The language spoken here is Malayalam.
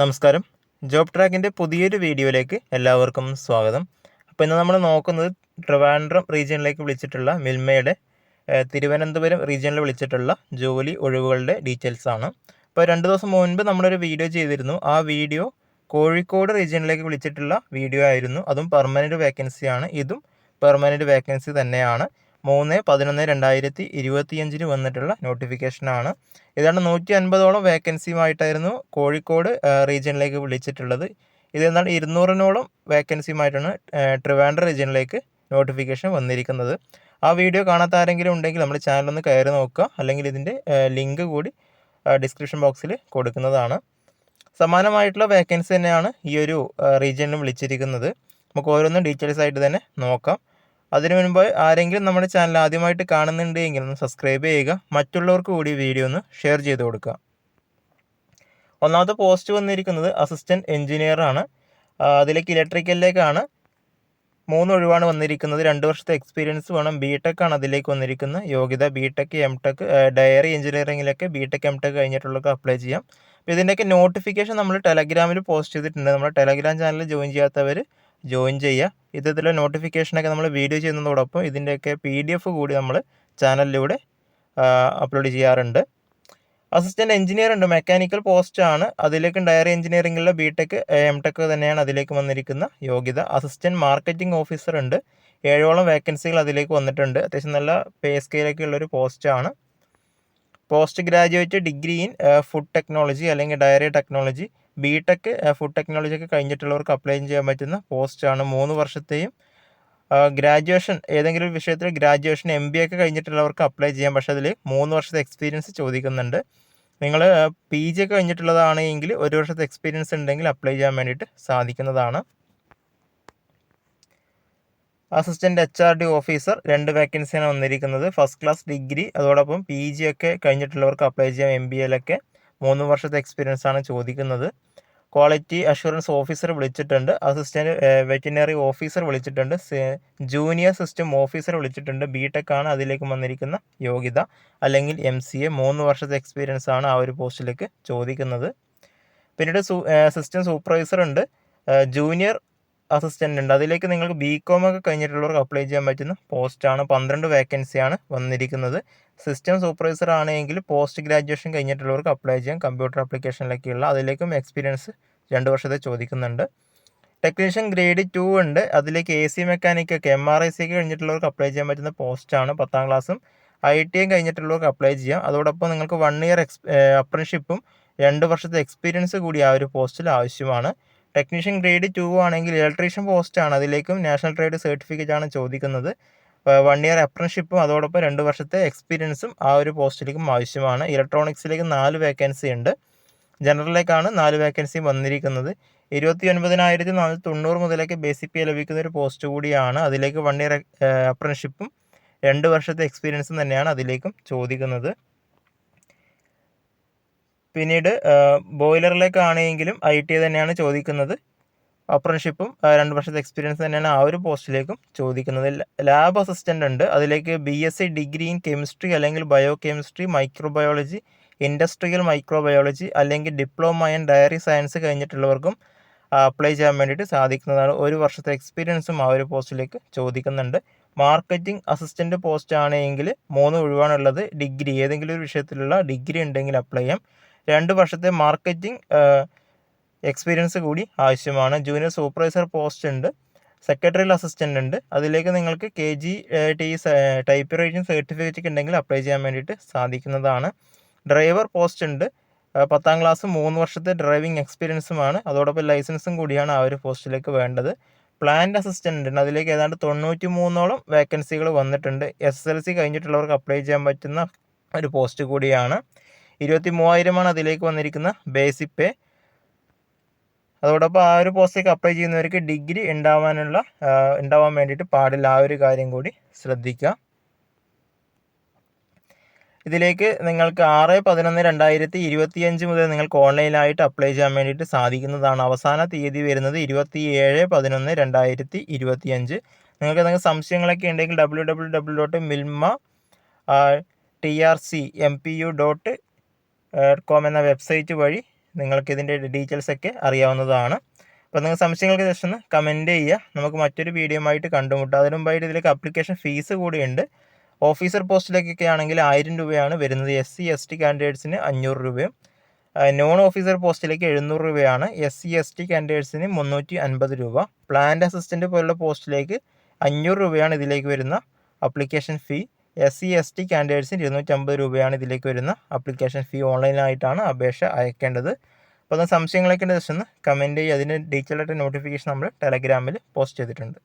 നമസ്കാരം. ജോബ് ട്രാക്കിന്റെ പുതിയൊരു വീഡിയോയിലേക്ക് എല്ലാവർക്കും സ്വാഗതം. അപ്പോൾ ഇന്ന് നമ്മൾ നോക്കുന്നത് ട്രിവാൻഡ്രം റീജിയനിലേക്ക് വിളിച്ചിട്ടുള്ള മിൽമയുടെ തിരുവനന്തപുരം റീജിയനിൽ വിളിച്ചിട്ടുള്ള ജോലി ഒഴിവുകളുടെ ഡീറ്റെയിൽസ് ആണ്. അപ്പോൾ രണ്ട് ദിവസം മുൻപ് നമ്മളൊരു വീഡിയോ ചെയ്തിരുന്നു. ആ വീഡിയോ കോഴിക്കോട് റീജിയനിലേക്ക് വിളിച്ചിട്ടുള്ള വീഡിയോ ആയിരുന്നു. അതും പെർമനന്റ് വേക്കൻസിയാണ്. ഇതും പെർമനന്റ് വേക്കൻസി തന്നെയാണ്. മൂന്ന് പതിനൊന്ന് രണ്ടായിരത്തി ഇരുപത്തിയഞ്ചിന് വന്നിട്ടുള്ള നോട്ടിഫിക്കേഷനാണ് ഏതാണ്ട് നൂറ്റി അൻപതോളം വേക്കൻസിയുമായിട്ടായിരുന്നു കോഴിക്കോട് റീജിയനിലേക്ക് വിളിച്ചിട്ടുള്ളത്. ഇത് എന്നാൽ ഇരുന്നൂറിനോളം വേക്കൻസിയുമായിട്ടാണ് ട്രിവാൻഡ്ര റീജിയനിലേക്ക് നോട്ടിഫിക്കേഷൻ വന്നിരിക്കുന്നത്. ആ വീഡിയോ കാണാത്ത ആരെങ്കിലും ഉണ്ടെങ്കിൽ നമ്മുടെ ചാനലൊന്ന് കയറി നോക്കുക. അല്ലെങ്കിൽ ഇതിന്റെ ലിങ്ക് കൂടി ഡിസ്ക്രിപ്ഷൻ ബോക്സിൽ കൊടുക്കുന്നതാണ്. സമാനമായിട്ടുള്ള വേക്കൻസി തന്നെയാണ് ഈ ഒരു റീജിയനിലും വിളിച്ചിരിക്കുന്നത്. നമുക്ക് ഓരോന്നും ഡീറ്റെയിൽസ് ആയിട്ട് തന്നെ നോക്കാം. അതിനു മുൻപ് ആരെങ്കിലും നമ്മുടെ ചാനൽ ആദ്യമായിട്ട് കാണുന്നുണ്ട് എങ്കിൽ ഒന്ന് സബ്സ്ക്രൈബ് ചെയ്യുക. മറ്റുള്ളവർക്ക് കൂടി വീഡിയോ ഒന്ന് ഷെയർ ചെയ്ത് കൊടുക്കുക. ഒന്നാമത്തെ പോസ്റ്റ് വന്നിരിക്കുന്നത് അസിസ്റ്റന്റ് എഞ്ചിനീയറാണ് അതിലേക്ക് ഇലക്ട്രിക്കലിലേക്കാണ് മൂന്ന് ഒഴിവാണ് വന്നിരിക്കുന്നത്. രണ്ട് വർഷത്തെ എക്സ്പീരിയൻസ് വേണം. ബി ടെക് ആണ് അതിലേക്ക് വന്നിരിക്കുന്നത്. യോഗ്യത B tech M tech dairy എഞ്ചിനീയറിംഗിലൊക്കെ B tech M tech കഴിഞ്ഞിട്ടുള്ളവർക്ക് അപ്ലൈ ചെയ്യാം. അപ്പോൾ ഇതിന്റെയൊക്കെ നോട്ടിഫിക്കേഷൻ നമ്മൾ ടെലഗ്രാമിൽ പോസ്റ്റ് ചെയ്തിട്ടുണ്ട്. നമ്മുടെ ടെലഗ്രാം ചാനൽ ജോയിൻ ചെയ്യാത്തവർ ജോയിൻ ചെയ്യുക. ഇത്തരത്തിലുള്ള നോട്ടിഫിക്കേഷനൊക്കെ നമ്മൾ വീഡിയോ ചെയ്യുന്നതോടൊപ്പം ഇതിന്റെയൊക്കെ പി ഡി എഫ് കൂടി നമ്മൾ ചാനലിലൂടെ അപ്ലോഡ് ചെയ്യാറുണ്ട്. അസിസ്റ്റന്റ് എഞ്ചിനീയർ ഉണ്ട്. മെക്കാനിക്കൽ പോസ്റ്റ് ആണ്. അതിലേക്ക് ഡയറി എഞ്ചിനീയറിംഗിലെ ബി ടെക് എം ടെക് തന്നെയാണ് അതിലേക്ക് വന്നിരിക്കുന്ന യോഗ്യത. അസിസ്റ്റന്റ് മാർക്കറ്റിംഗ് ഓഫീസർ ഉണ്ട്. ഏഴോളം വേക്കൻസികൾ അതിലേക്ക് വന്നിട്ടുണ്ട്. അത്യാവശ്യം നല്ല പേ സ്കെയിലൊക്കെ ഉള്ളൊരു പോസ്റ്റാണ് post graduate degree in food technology അല്ലെങ്കിൽ dairy technology. B tech food technology ഒക്കെ കഴിഞ്ഞിട്ടുള്ളവർക്ക് അപ്ലൈ ചെയ്യാൻ പറ്റുന്ന പോസ്റ്റാണ് മൂന്ന് വർഷത്തെയും. ഗ്രാജുവേഷൻ ഏതെങ്കിലും വിഷയത്തിൽ ഗ്രാജുവേഷൻ എം ബി ഒക്കെ കഴിഞ്ഞിട്ടുള്ളവർക്ക് അപ്ലൈ ചെയ്യാം. പക്ഷേ അതിൽ മൂന്ന് വർഷത്തെ എക്സ്പീരിയൻസ് ചോദിക്കുന്നുണ്ട്. നിങ്ങൾ പി ജി ഒക്കെ കഴിഞ്ഞിട്ടുള്ളതാണെങ്കിൽ ഒരു വർഷത്തെ എക്സ്പീരിയൻസ് ഉണ്ടെങ്കിൽ അപ്ലൈ ചെയ്യാൻ വേണ്ടിയിട്ട് സാധിക്കുന്നതാണ്. Assistant H R D officer രണ്ട് വേക്കൻസിയാണ് വന്നിരിക്കുന്നത്. ഫസ്റ്റ് ക്ലാസ് ഡിഗ്രി അതോടൊപ്പം പി ജി ഒക്കെ കഴിഞ്ഞിട്ടുള്ളവർക്ക് അപ്ലൈ ചെയ്യാം എം ബി എയിലൊക്കെ മൂന്ന് വർഷത്തെ എക്സ്പീരിയൻസ് ആണ് ചോദിക്കുന്നത്. ക്വാളിറ്റി അഷുറൻസ് ഓഫീസർ വിളിച്ചിട്ടുണ്ട്. അസിസ്റ്റന്റ് വെറ്റിനറി ഓഫീസർ വിളിച്ചിട്ടുണ്ട്. ജൂനിയർ സിസ്റ്റം ഓഫീസർ വിളിച്ചിട്ടുണ്ട്. ബി ടെക് ആണ് അതിലേക്ക് വന്നിരിക്കുന്ന യോഗ്യത. അല്ലെങ്കിൽ എം സി എ മൂന്ന് വർഷത്തെ എക്സ്പീരിയൻസ് ആണ് ആ ഒരു പോസ്റ്റിലേക്ക് ചോദിക്കുന്നത്. പിന്നീട് സിസ്റ്റം സൂപ്പർവൈസർ ഉണ്ട്. ജൂനിയർ അസിസ്റ്റന്റ് ഉണ്ട്. അതിലേക്ക് നിങ്ങൾക്ക് ബി കോം ഒക്കെ കഴിഞ്ഞിട്ടുള്ളവർക്ക് അപ്ലൈ ചെയ്യാൻ പറ്റുന്ന പോസ്റ്റാണ് പന്ത്രണ്ട് വേക്കൻസിയാണ് വന്നിരിക്കുന്നത്. സിസ്റ്റം സൂപ്പർവൈസർ ആണെങ്കിൽ പോസ്റ്റ് ഗ്രാജുവേഷൻ കഴിഞ്ഞിട്ടുള്ളവർക്ക് അപ്ലൈ ചെയ്യാം. കമ്പ്യൂട്ടർ ആപ്ലിക്കേഷനിലൊക്കെയുള്ള അതിലേക്കും എക്സ്പീരിയൻസ് രണ്ട് വർഷത്തെ ചോദിക്കുന്നുണ്ട്. ടെക്നീഷ്യൻ ഗ്രേഡ് ടു ഉണ്ട്. അതിലേക്ക് എ സി മെക്കാനിക് ഒക്കെ എം ആർ ഐ സി ഒക്കെ കഴിഞ്ഞിട്ടുള്ളവർക്ക് അപ്ലൈ ചെയ്യാൻ പറ്റുന്ന പോസ്റ്റാണ് പത്താം ക്ലാസ്സും ഐ ടി ഐ കഴിഞ്ഞിട്ടുള്ളവർക്ക് അപ്ലൈ ചെയ്യാം. അതോടൊപ്പം നിങ്ങൾക്ക് വൺ ഇയർ എക്സ് അപ്രൻഷിപ്പും രണ്ട് വർഷത്തെ എക്സ്പീരിയൻസ് കൂടി ആ ഒരു പോസ്റ്റിൽ ആവശ്യമാണ്. ടെക്നീഷ്യൻ ഗ്രേഡ് ടു ആണെങ്കിൽ ഇലക്ട്രീഷ്യൻ പോസ്റ്റ് ആണ്. അതിലേക്കും നാഷണൽ ട്രേഡ് സർട്ടിഫിക്കറ്റ് ആണ് ചോദിക്കുന്നത്. വൺ ഇയർ അപ്രന്റിഷിപ്പും അതോടൊപ്പം രണ്ട് വർഷത്തെ എക്സ്പീരിയൻസും ആ ഒരു പോസ്റ്റിലേക്കും ആവശ്യമാണ്. ഇലക്ട്രോണിക്സിലേക്ക് നാല് വേക്കൻസി ഉണ്ട്. ജനറലിലേക്കാണ് നാല് വേക്കൻസി വന്നിരിക്കുന്നത്. ഇരുപത്തി ഒൻപതിനായിരത്തി നാനൂറ്റി തൊണ്ണൂറ് മുതലേക്ക് ബേസിക് പേ ലഭിക്കുന്ന ഒരു പോസ്റ്റ് കൂടിയാണ്. അതിലേക്ക് വൺ ഇയർ അപ്രന്റിഷിപ്പും രണ്ട് വർഷത്തെ എക്സ്പീരിയൻസും തന്നെയാണ് അതിലേക്കും ചോദിക്കുന്നത്. പിന്നീട് ബോയിലറിലേക്കാണെങ്കിലും ഐ ടി തന്നെയാണ് ചോദിക്കുന്നത്. അപ്രൻഷിപ്പും രണ്ട് വർഷത്തെ എക്സ്പീരിയൻസ് തന്നെയാണ് ആ ഒരു പോസ്റ്റിലേക്കും ചോദിക്കുന്നത്. ലാബ് അസിസ്റ്റന്റ് ഉണ്ട്. അതിലേക്ക് B S C degree in chemistry അല്ലെങ്കിൽ biochemistry microbiology industrial microbiology അല്ലെങ്കിൽ ഡിപ്ലോമ ഇൻ ഡയറി സയൻസ് കഴിഞ്ഞിട്ടുള്ളവർക്കും അപ്ലൈ ചെയ്യാൻ വേണ്ടിയിട്ട് സാധിക്കുന്നതാണ്. ഒരു വർഷത്തെ എക്സ്പീരിയൻസും ആ ഒരു പോസ്റ്റിലേക്ക് ചോദിക്കുന്നുണ്ട്. മാർക്കറ്റിംഗ് അസിസ്റ്റന്റ് പോസ്റ്റ് ആണെങ്കിൽ മൂന്ന് ഒഴിവാണുള്ളത്. ഡിഗ്രി ഏതെങ്കിലും ഒരു വിഷയത്തിലുള്ള ഡിഗ്രി ഉണ്ടെങ്കിൽ അപ്ലൈ ചെയ്യാം. രണ്ട് വർഷത്തെ മാർക്കറ്റിംഗ് എക്സ്പീരിയൻസ് കൂടി ആവശ്യമാണ്. ജൂനിയർ സൂപ്പർവൈസർ പോസ്റ്റ് ഉണ്ട്. സെക്രട്ടറിയൽ അസിസ്റ്റന്റ് ഉണ്ട്. അതിലേക്ക് നിങ്ങൾക്ക് K G T typewriting certificate ഉണ്ടെങ്കിൽ അപ്ലൈ ചെയ്യാൻ വേണ്ടിയിട്ട് സാധിക്കുന്നതാണ്. ഡ്രൈവർ പോസ്റ്റ് ഉണ്ട്. പത്താം ക്ലാസ് മൂന്ന് വർഷത്തെ ഡ്രൈവിംഗ് എക്സ്പീരിയൻസുമാണ് അതോടൊപ്പം ലൈസൻസും കൂടിയാണ് ആ ഒരു പോസ്റ്റിലേക്ക് വേണ്ടത്. പ്ലാന്റ് അസിസ്റ്റന്റ് ഉണ്ട്. അതിലേക്ക് ഏതാണ്ട് തൊണ്ണൂറ്റി മൂന്നോളം വേക്കൻസികൾ വന്നിട്ടുണ്ട്. എസ് എൽ സി കഴിഞ്ഞിട്ടുള്ളവർക്ക് അപ്ലൈ ചെയ്യാൻ പറ്റുന്ന ഒരു പോസ്റ്റ് കൂടിയാണ്. ഇരുപത്തി മൂവായിരമാണ് അതിലേക്ക് വന്നിരിക്കുന്ന ബേസിക് പേ അതോടൊപ്പം ആ ഒരു പോസ്റ്റേക്ക് അപ്ലൈ ചെയ്യുന്നവർക്ക് ഡിഗ്രി ഉണ്ടാവാനുള്ള ഉണ്ടാവാൻ വേണ്ടിയിട്ട് പാടില്ല. ആ ഒരു കാര്യം കൂടി ശ്രദ്ധിക്കുക. ഇതിലേക്ക് നിങ്ങൾക്ക് ആറ് പതിനൊന്ന് രണ്ടായിരത്തി ഇരുപത്തിയഞ്ച് മുതൽ നിങ്ങൾക്ക് ഓൺലൈനായിട്ട് അപ്ലൈ ചെയ്യാൻ വേണ്ടിയിട്ട് സാധിക്കുന്നതാണ്. അവസാന തീയതി വരുന്നത് ഇരുപത്തി ഏഴ് പതിനൊന്ന് രണ്ടായിരത്തി ഇരുപത്തിയഞ്ച്. നിങ്ങൾക്ക് എന്തെങ്കിലും സംശയങ്ങളൊക്കെ ഉണ്ടെങ്കിൽ W W W dot Milma T R C M P U dot com എന്ന വെബ്സൈറ്റ് വഴി നിങ്ങൾക്ക് ഇതിന്റെ ഡീറ്റെയിൽസ് ഒക്കെ അറിയാവുന്നതാണ്. അപ്പോൾ നിങ്ങൾ സംശയങ്ങൾക്ക് ഒന്ന് കമന്റ് ചെയ്യുക. നമുക്ക് മറ്റൊരു വീഡിയോ ആയിട്ട് കണ്ടുമുട്ടാം. അതിനു മുമ്പായിട്ട് ഇതിലേക്ക് അപ്ലിക്കേഷൻ ഫീസ് കൂടിയുണ്ട്. ഓഫീസർ പോസ്റ്റിലേക്കൊക്കെ ആണെങ്കിൽ ആയിരം രൂപയാണ് വരുന്നത്. എസ് സി എസ് ടി കാൻഡിഡേറ്റ്സിന് അഞ്ഞൂറ് രൂപയും നോൺ ഓഫീസർ പോസ്റ്റിലേക്ക് എഴുന്നൂറ് രൂപയാണ്. എസ് സി എസ് ടി കാൻഡിഡേറ്റ്സിന് മുന്നൂറ്റി അൻപത് രൂപ. പ്ലാന്റ് അസിസ്റ്റന്റ് പോലുള്ള പോസ്റ്റിലേക്ക് അഞ്ഞൂറ് രൂപയാണ് ഇതിലേക്ക് വരുന്ന application fee S C S T കാൻഡിഡേറ്റ്സിന് ഇരുന്നൂറ്റമ്പത് രൂപയാണ് ഇതിലേക്ക് വരുന്ന അപ്ലിക്കേഷൻ ഫീ ഓൺലൈനായിട്ടാണ് അപേക്ഷ അയക്കേണ്ടത്. അപ്പോൾ അത് സംശയങ്ങളൊക്കെ ജസ്റ്റ് ഒന്ന് കമന്റ് ചെയ്യുക അതിന്റെ ഡീറ്റെയിൽ ആയിട്ട് നോട്ടിഫിക്കേഷൻ നമ്മൾ ടെലഗ്രാമിൽ പോസ്റ്റ് ചെയ്തിട്ടുണ്ട്.